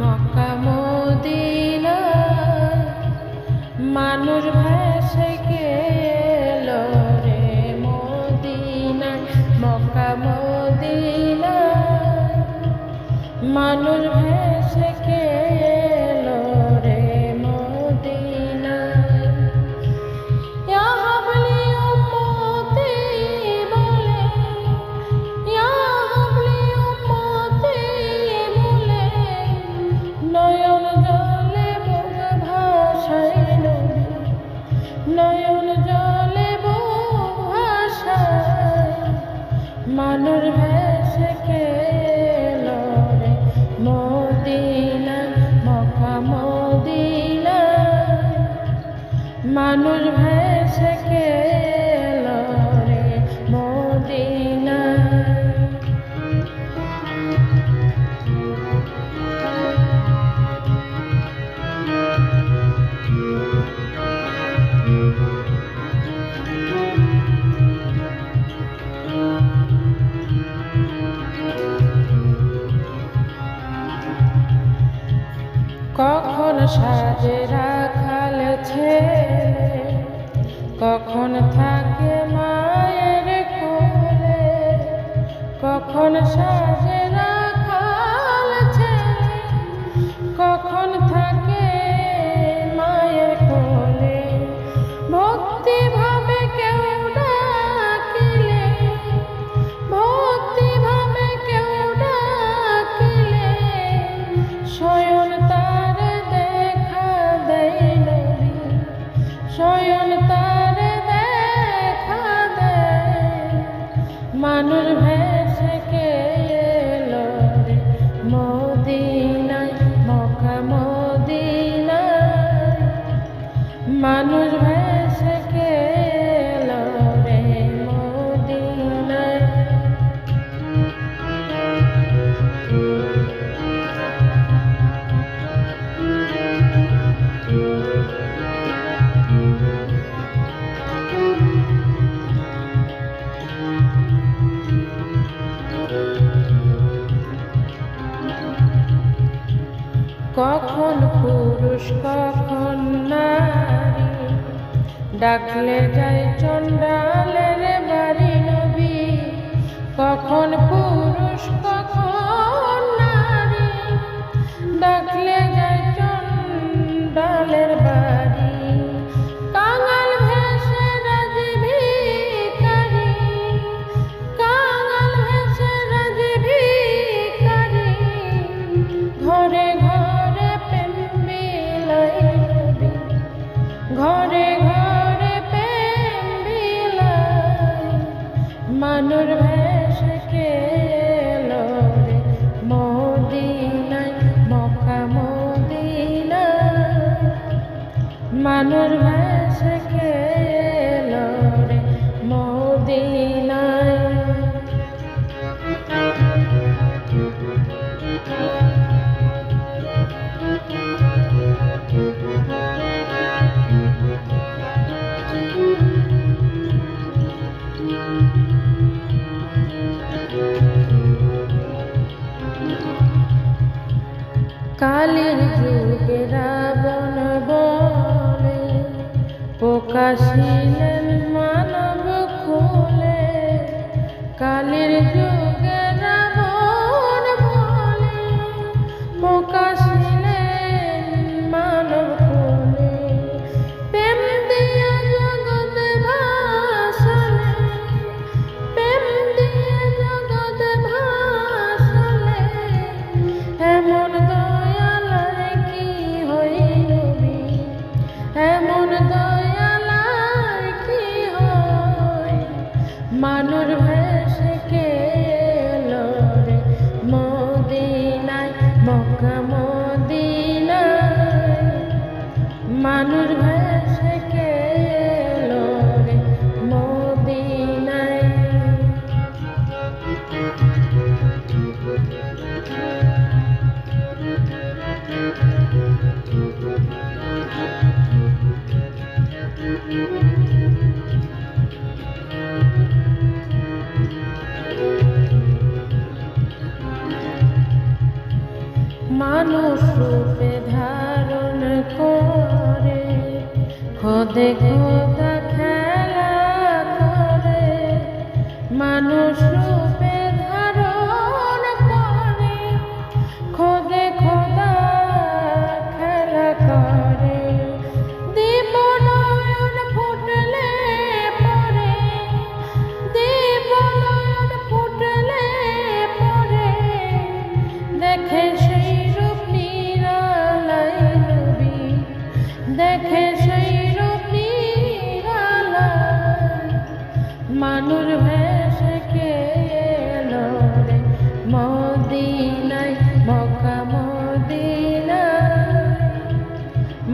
Mecca Medina মানুষ ভেসে গেল রে মদিনা। মক্কা মদিনা মানুষ ভেসে গেল মানুষ ভেসে কখন সাজে রাখাল ছেলে কখন থাকে মায়ের কোলে? কখন সাজে রাখাল ছেলে কখন থাকে মায়ের কোলে? ভক্তি ভাবে কেউ ডাকিলে? ভক্তি ভাবে কেউ ডাকিলে? শয়ন মানুষ ভেসে কখন পুরুষ কখন নারী? ডাকলে যায় চন্ডালের বাড়ি নবী। কখন পুরুষ কখন মানুষ ভেসে প্রকাশিলেন মানব খুলে কালের যুগে মানুষ ভেসে গেলো রে মানুষ রূপে ধারণ কর খোদে খোদা খেলা করে, মানুষ রূপে ধারণ করে। খোদে খোদা খেলা করে, দীপনয়ন ফুটলে পরে দীপনয়ন ফুটলে পরে দেখে সেই রূপ নিরালাই নবী দেখে মানুর ভেসে এলো রে? মদিনায় মক্কা মদিনায়।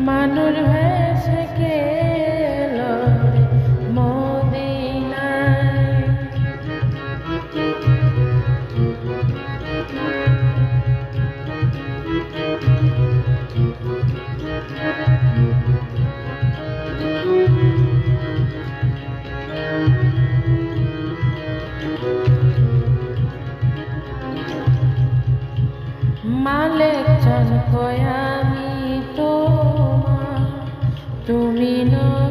মানুর ভেসে কে তুমি নবী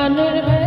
মানুর